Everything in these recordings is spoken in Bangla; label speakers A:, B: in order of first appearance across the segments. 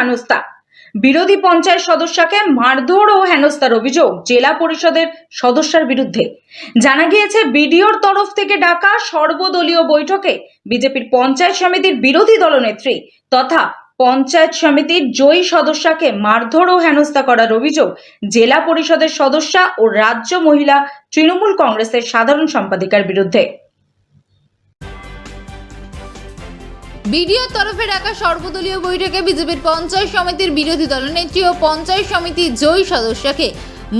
A: হেনস্থা। বিরোধী পঞ্চায়েত সদস্যকে মারধর ও হেনস্থার অভিযোগ জেলা পরিষদের সদস্যের বিরুদ্ধে। জানা গিয়েছে, বিডিওর তরফ থেকে ডাকা সর্বদলীয় বৈঠকে বিজেপির পঞ্চায়েত সমিতির বিরোধী দলনেত্রী তথা পঞ্চায়েত সমিতির জয়ী সদস্যকে মারধর ও হেনস্থা করার অভিযোগ জেলা পরিষদের সদস্যা ও রাজ্য মহিলা তৃণমূল কংগ্রেসের সাধারণ সম্পাদিকার বিরুদ্ধে।
B: বিডিওর তরফে ডাকা সর্বদলীয় বৈঠকে বিজেপির পঞ্চায়েত সমিতির বিরোধী দলনেত্রী ও পঞ্চায়েত সমিতির জয়ী সদস্যকে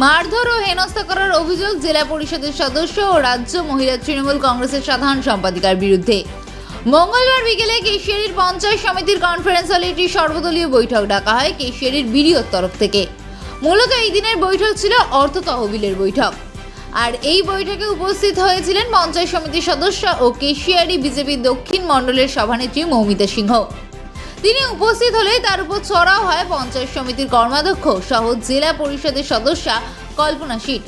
B: মারধর ও হেনস্থা করার অভিযোগ জেলা পরিষদের সদস্য ও রাজ্য মহিলা তৃণমূল কংগ্রেসের সাধারণ সম্পাদিকার বিরুদ্ধে। মঙ্গলবার বিকেলে কেশিয়ারির পঞ্চায়েত সমিতির কনফারেন্স হলে একটি সর্বদলীয় বৈঠক ডাকা হয় কেশিয়ারির বিডিওর তরফ থেকে। মূলত এই দিনের বৈঠক ছিল অর্থ তহবিলের বৈঠক। আর এই বৈঠকে উপস্থিত হয়েছিলেন পঞ্চায়েত সমিতির সদস্য ও কেশিয়ারি বিজেপি দক্ষিণ মণ্ডলের সভানেত্রী মৌমিতা সিংহ। তিনি উপস্থিত হলে তার উপর চড়াও হয় পঞ্চায়েত সমিতির কর্মাধ্যক্ষ সহ জেলা পরিষদের সদস্যা কল্পনা শীত।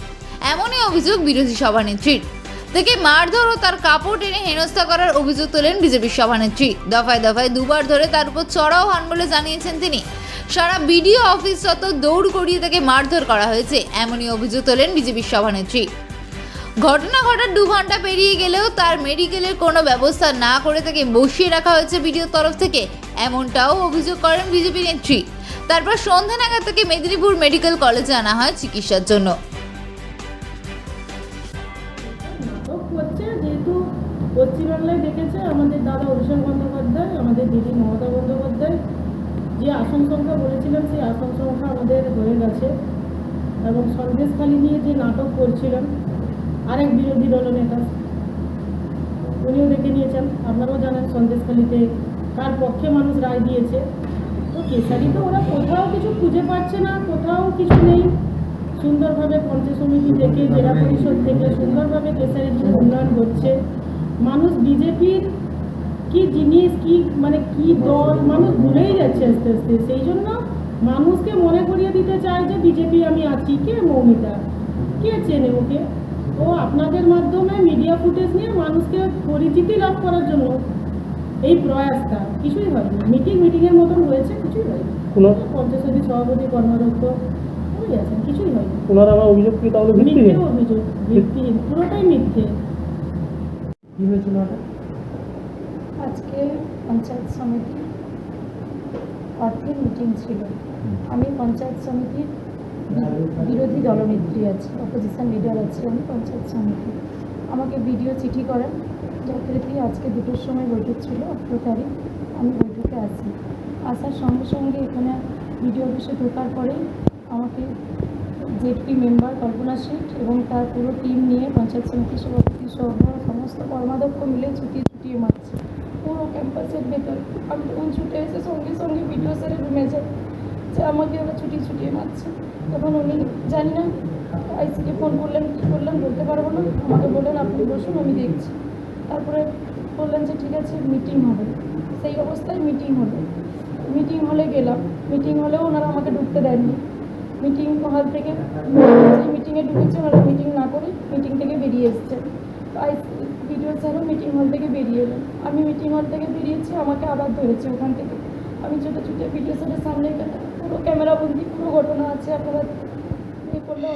B: এমনই অভিযোগ বিরোধী সভানেত্রীর। থেকে মারধর ও তার কাপড় টেনে হেনস্থা করার অভিযোগ তোলেন বিজেপির সভানেত্রী। দফায় দফায় দুবার ধরে তার উপর চড়াও হন বলে জানিয়েছেন তিনি। সারা বিডিও অফিস যত দৌড় করিয়ে তাকে মারধর করা হয়েছে, এমনই অভিযোগ তোলেন বিজেপির সভানেত্রী। ঘটনা ঘটার দু ঘণ্টা পেরিয়ে গেলেও তার মেডিকেলের কোনো ব্যবস্থা না করে তাকে বসিয়ে রাখা হয়েছে বিডিওর তরফ থেকে, এমনটাও অভিযোগ করেন বিজেপি নেত্রী। তারপর সন্ধ্যা নাগাদ তাকে মেদিনীপুর মেডিকেল কলেজে আনা হয় চিকিৎসার জন্য।
C: করছে যেহেতু পশ্চিমবাংলায় দেখেছে আমাদের দাদা অভিষেক বন্দ্যোপাধ্যায়, আমাদের দিদি মমতা বন্দ্যোপাধ্যায় সেই আসন সংখ্যা আমাদের হয়ে গেছে। এবং সন্দেশখালি নিয়ে যে নাটক করছিলেন, আরেক বিরোধী দলনেতা উনিও দেখে নিয়েছেন। আপনারাও জানেন সন্দেশখালিতে কার পক্ষে মানুষ রায় দিয়েছে। তো কেশারিতে ওরা কোথাও কিছু খুঁজে পাচ্ছে না, কোথাও কিছু নেই। সুন্দরভাবে পঞ্চায়েত সমিতি থেকে, জেলা পরিষদ থেকে সুন্দরভাবে কেশারির যে উন্নয়ন হচ্ছে, মানুষ বিজেপির কি জিনিস, কি মানে কি দল, মানুষ ভুলেই যাচ্ছে আস্তে আস্তে। সেই জন্য মানুষকে মনে করিয়ে দিতে চায় যে বিজেপি আমি আছি। কে মৌমিতা? কে চেনে ওকে? ও আপনাদের মাধ্যমে মিডিয়া ফুটেজ নিয়ে মানুষকে পরিচিতি লাভ করার জন্য এই প্রয়াসটা। কিছুই হয়নি মিটিং মিটিংয়ের মতন হয়েছে কিছুই হয়নি
D: কোনো
C: পঞ্চায়েত সভাপতি হয়ে কিছুই হয়নি
D: অভিযোগ কি তাহলে
C: মিথ্যে অভিযোগ ভিত্তিহীন পুরোটাই মিথ্যে।
D: কি হয়েছিল
E: আজকে পঞ্চায়েত সমিতি অর্থের মিটিং ছিল। আমি পঞ্চায়েত সমিতির বিরোধী দলনেত্রী আছি অপোজিশন লিডার আছি আমি পঞ্চায়েত সমিতি। আমাকে ভিডিও চিঠি করেন যথারীতি আজকে দুটোর সময় বৈঠক ছিল আঠেরো তারিখ আমি বৈঠকে আসি আসার সঙ্গে সঙ্গে এখানে ভিডিও অফিসে ঢোকার পরেই আমাকে জেডপি মেম্বার কল্পনা সিট এবং তার পুরো টিম নিয়ে পঞ্চায়েত সমিতির সভাপতি সহ সমস্ত কর্মাধ্যক্ষ মিলে ছুটিয়ে ছুটিয়ে মারছে। পুরো ক্যাম্পাসের ভেতর। আমি তখন ছুটে এসে সঙ্গে সঙ্গে ভিডিও স্যারের রুমে যাই, যে আমাকে ওরা ছুটিয়ে ছুটিয়ে মারছে। তখন উনি, জানি না, আইসিকে ফোন করলেন, কী করলেন বলতে পারব না। আমাকে বললেন, আপনি বসুন, আমি দেখছি। তারপরে বললেন যে, ঠিক আছে মিটিং হবে। সেই অবস্থায় মিটিং হলো। মিটিং হলে গেলাম। মিটিং হলেও ওনারা আমাকে ঢুকতে দেননি। মিটিং হল থেকে মিটিংয়ে ঢুকেছে, ওনারা মিটিং না করে মিটিং থেকে বেরিয়ে এসছে। ভিডিও স্যারও মিটিং হল থেকে বেরিয়ে এলেন আমি মিটিং হল থেকে বেরিয়েছি, আমাকে আবার ধরেছে ওখান থেকে। আমি ছোটো ছুটে ভিডিও স্যারের সামনে পুরো ক্যামেরাবন্দি পুরো ঘটনা আছে, আপনারা ইয়ে করলেও